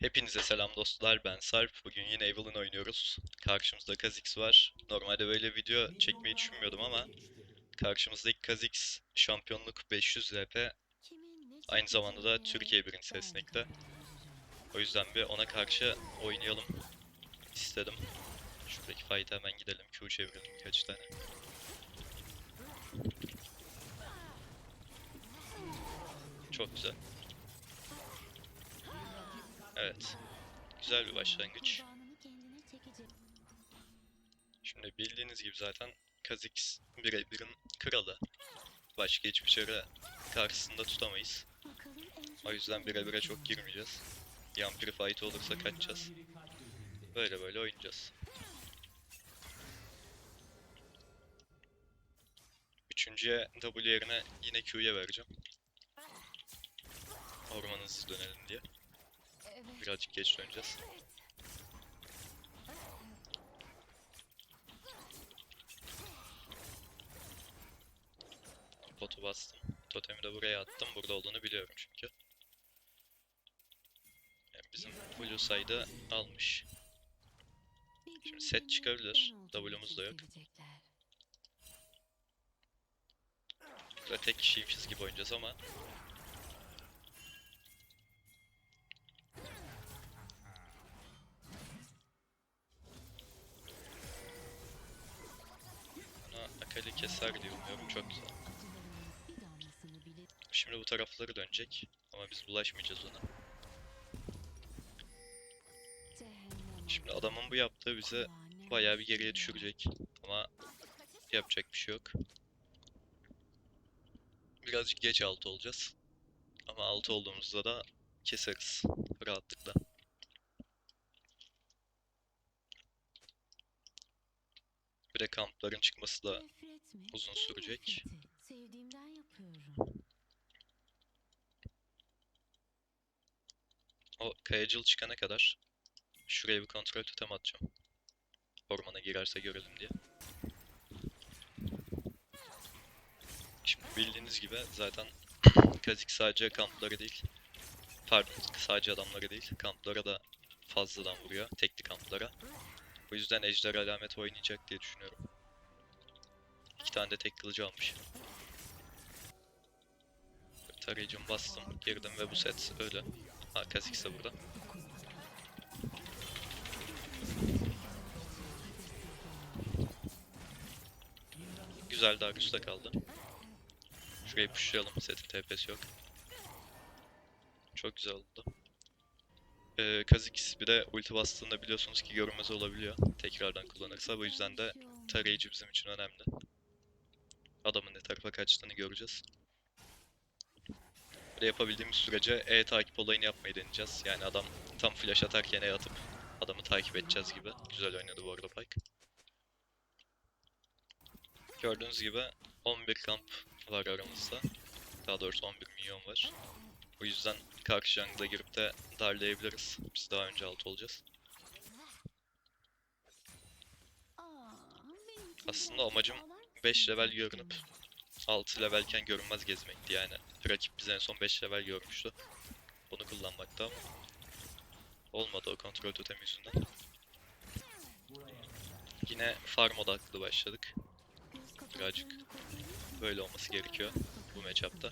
Hepinize selam dostlar ben Sarp. Bugün yine Evelyn oynuyoruz. Karşımızda Kha'Zix var. Normalde böyle video çekmeyi düşünmüyordum ama karşımızdaki Kha'Zix şampiyonluk 500 LP. Aynı zamanda da Türkiye birincisi esnekte. O yüzden bir ona karşı oynayalım istedim. Şuradaki fight'a hemen gidelim. Q çevirelim birkaç tane. Çok güzel. Evet. Güzel bir başlangıç. Şimdi bildiğiniz gibi zaten Kha'Zix birebirin kralı. Başka hiçbir çare karşısında tutamayız. O yüzden birebire çok girmeyeceğiz. Yampiri fight olursa kaçacağız. Böyle böyle oynayacağız. Üçüncüye W yerine yine Q'ya vereceğim. Orman dönelim diye. Birazcık geç döneceğiz. Potu bastım. Totemi de buraya attım. Burada olduğunu biliyorum çünkü. Yani bizim Blue side'ı almış. Şimdi set çıkabilir. W'muz da yok. Burada tek kişiymişiz gibi oynayacağız ama Akali keser diye umuyorum. Çok güzel. Şimdi bu tarafları dönecek. Ama biz bulaşmayacağız ona. Şimdi adamın bu yaptığı bize bayağı bir geriye düşürecek. Ama yapacak bir şey yok. Birazcık geç altı olacağız. Ama altı olduğumuzda da keseriz rahatlıkla. Bir de kampların çıkması da uzun sürecek. O kayacıl çıkana kadar şuraya bir kontrol totem atacağım. Ormana girerse görelim diye. Şimdi bildiğiniz gibi zaten Kazik sadece kampları değil. Pardon sadece adamları değil. Kamplara da fazladan vuruyor. Tekli kamplara. O yüzden ejder alamet oynayacak diye düşünüyorum. İki tane de tek kılıcı almış. Tarayıcımı bastım, girdim ve bu set öyle. Kazik ise burada. Güzel Darius'ta kaldı. Şurayı pushlayalım. Setin TP'si yok. Çok güzel oldu. Ee, Kha'Zix bir de ulti bastığında biliyorsunuz ki görünmez olabiliyor. Tekrardan kullanırsa. Bu yüzden de tarayıcı bizim için önemli. Adamın ne tarafa kaçtığını göreceğiz. Böyle yapabildiğimiz sürece E takip olayını yapmayı deneyeceğiz. Yani adam tam flash atarken E atıp adamı takip edeceğiz gibi. Güzel oynadı bu arada Pyke. Gördüğünüz gibi 11 kamp var aramızda. Daha doğrusu 11 milyon var. O yüzden karşı jungle'a girip de darlayabiliriz. Biz daha önce alt olacağız. Aslında amacım 5 level görünüp 6 levelken görünmez gezmekti yani. Rakip bize en son 5 level görmüştü. Bunu kullanmakta ama olmadı o kontrol totemi yüzünden. Yine farm odaklı başladık. Birazcık böyle olması gerekiyor bu matchup'ta.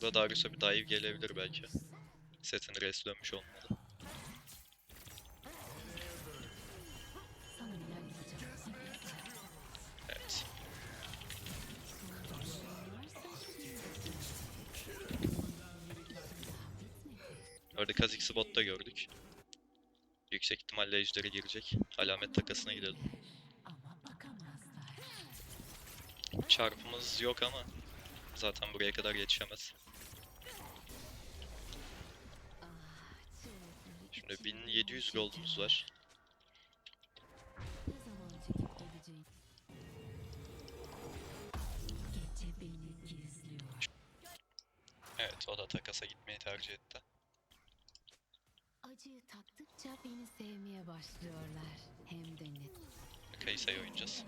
Burada Darius'a bir dive gelebilir belki. Setin res dönmüş olmalı. Evet. Orada Kha'Zix'i botta gördük. Yüksek ihtimalle ejderi girecek. Alamet takasına gidelim. Çarpımız yok ama zaten buraya kadar yetişemez. Şimdi 1700 gold'umuz var. Evet o da takasa gitmeyi tercih etti. Acıyı tattıkça beni sevmeye başlıyorlar. Hem de net. Kayısa'yı oynayacağız.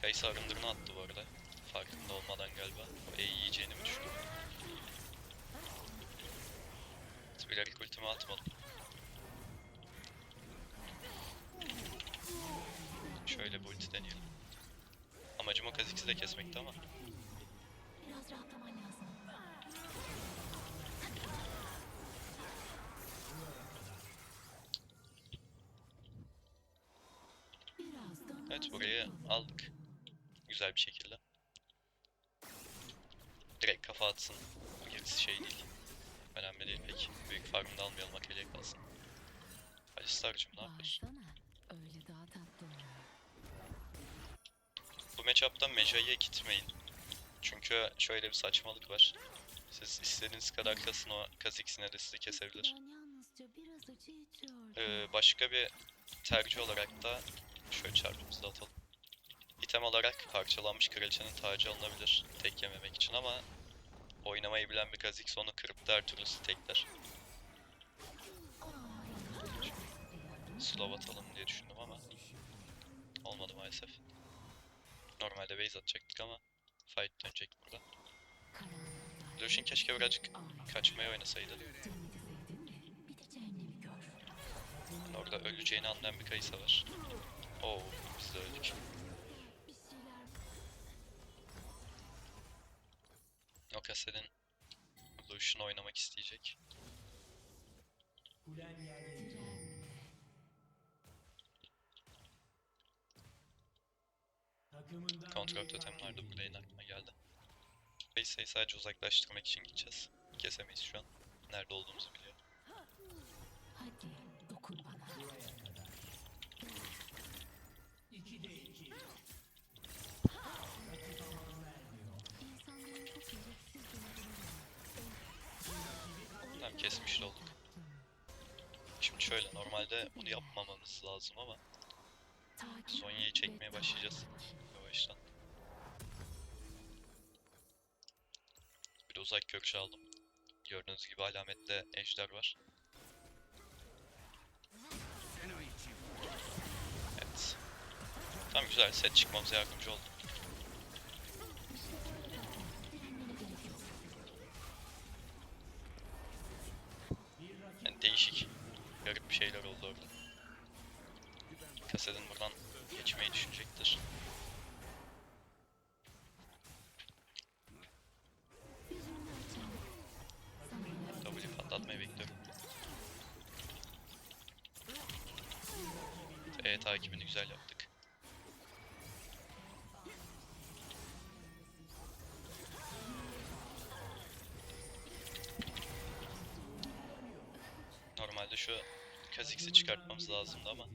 Kayısa arındırını attı bu arada. Farkında olmadan galiba. O E'yi yiyeceğini mi düşündüm? Atmadım. Şöyle bir ulti deneyelim. Amacım o Kha'Zix'i de kesmekti ama. Biraz rahatlaman lazım. Evet burayı aldık. Güzel bir şekilde. Direkt kafa atsın. Gerisi şey değil. Önemli değil pek. Büyük farmda almayalım akıllıya kalsın. Alistar'cım ne yapıyorsun? Öyle daha tatlı. Bu matchup'ta Meja'ya gitmeyin. Çünkü şöyle bir saçmalık var. Siz istediğiniz kadar kasın o Kha'Zix'ine de sizi kesebilir. Ee, başka bir tercih olarak da şöyle çarpımızı da atalım. İtem olarak parçalanmış kraliçenin tacı alınabilir tek yememek için ama oynamayı bilen bir Kha'Zix onu kırıp da her türlü tekler. Slow atalım diye düşündüm ama olmadı maalesef. Normalde base atacaktık ama fight dönecek burada. Lucian keşke birazcık kaçmaya oynasaydı. Orada öleceğini anlayan bir kayısa var. Oo, biz de öldük. Bir şeyler O kasetin Lucian oynamak isteyecek. Kontrol totem vardı burada yine aklıma geldi. Kayısayı sadece uzaklaştırmak için gideceğiz. Kesemeyiz şu an. Nerede olduğumuzu biliyor. Hadi Şimdi şöyle normalde bunu yapmamamız lazım ama Sonya'yı çekmeye başlayacağız. Yavaştan. Bir uzak görüş aldım. Gördüğünüz gibi alametli ejder var. Evet. Tam güzel set çıkmamıza yardımcı oldu. Yani değişik, garip bir şeyler oldu orada. Kasedin buradan geçmeyi düşünecektir. W patlatmayı bekliyorum. E takibini güzel yaptık. Normalde şu Kha'Zix'i çıkartmamız lazımdı ama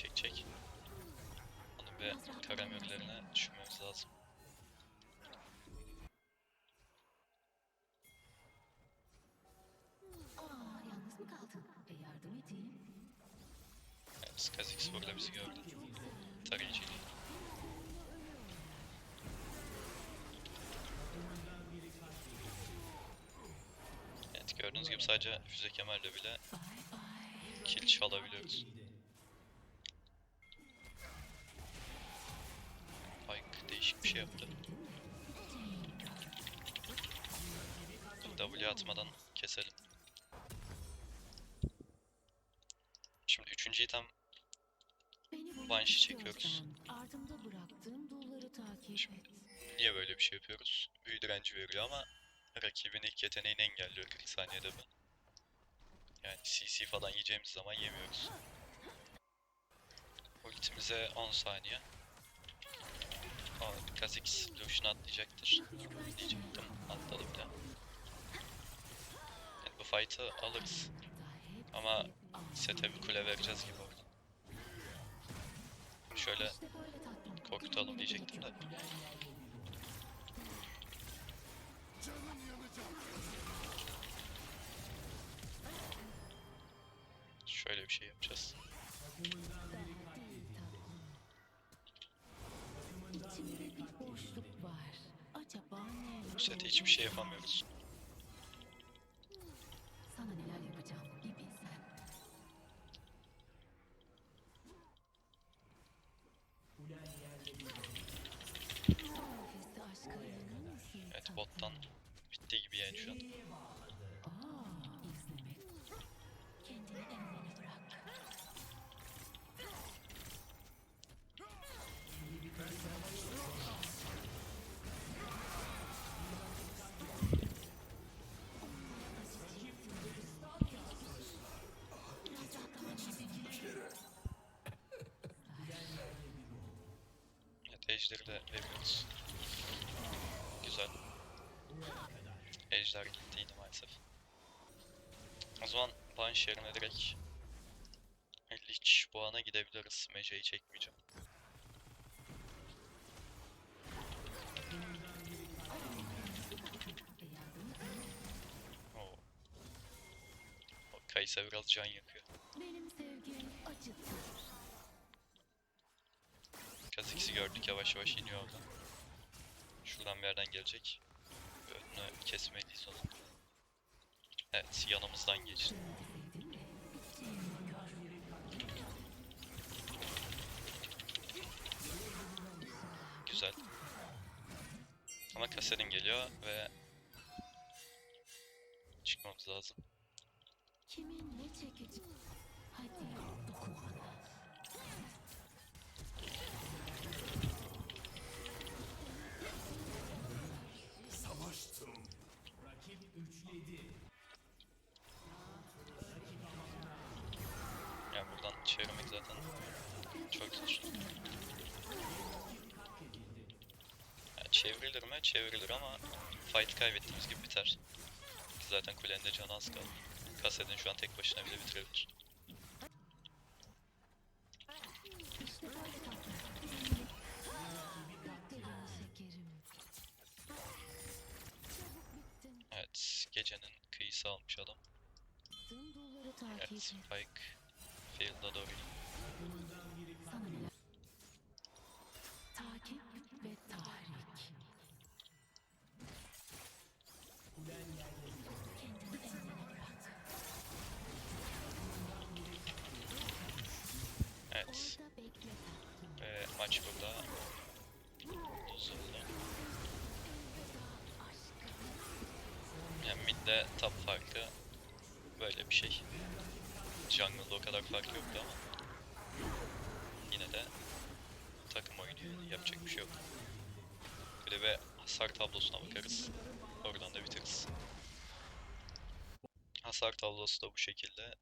Çekecek. Onun bir karamürlerine düşünmemiz lazım. Yalnız mı kaldın? E yardım. Evet, Kha'Zix burada bizi gördü. Tarayıcı değil. Evet gördüğünüz gibi sadece füze kemerle bile kill çalabiliyoruz. Değişik bir şey yaptı. W atmadan keselim. Şimdi üçüncü item Beni bulmak Banshee çekiyoruz. Şimdi-. Niye böyle bir şey yapıyoruz? Büyü direnci veriyor ama rakibin ilk yeteneğini engelliyor 40 saniyede bu. Yani CC falan yiyeceğimiz zaman yemiyoruz. Ultimize 10 saniye. Kha'Zix Lucian'ı atlayacaktır. Diyecektim. Atladı bile. Yani bu fight'ı alırız. Ama sete bir kule vereceğiz gibi orada. Şöyle korkutalım diyecektim de. Şöyle bir şey yapacağız. Sete hiçbir şey yapamıyoruz. Ejderi de veriyoruz. Güzel. Ejder gitti maalesef. O zaman Bansh yerine direkt Lich Boğan'a gidebiliriz. Mece'yi çekmeyeceğim. Oo. Kaysa biraz can yakıyor. Benim sevgim acıtır. Kha'Zix'i gördük yavaş yavaş iniyor oradan. Şuradan bir yerden gelecek. Önünü kesmeliyiz onun. Evet yanımızdan geçti. Güzel. Ama Kassadin geliyor ve çıkmamız lazım. Kimin ne çekici? Hadi dokun bana. Çevirmek zaten çok zor. Yani çevrilir mi? Çevrilir ama fight kaybettiğimiz gibi biter. Zaten kulenin de canı az kaldı. Kassadin şu an tek başına bile bitirebilir. Evet, gecenin kıyısı almış adam. Evet. Spike Doğru Sana neler? Takip ve tahrik. Kendini emrine bırak. Evet, ve maç burada. Aşkım. Yani midde top farkı böyle bir şey. Jungle'da o kadar fark yoktu ama yine de takım oyunu yapacak bir şey yok. Böyle ve hasar tablosuna bakarız. Oradan da bitiririz. Hasar tablosu da bu şekilde.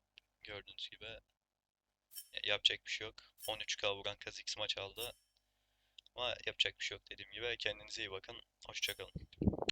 Gördüğünüz gibi Ya- yapacak bir şey yok. 13k vuran Kha'Zix maç aldı. Ama yapacak bir şey yok dediğim gibi. Kendinize iyi bakın. Hoşçakalın.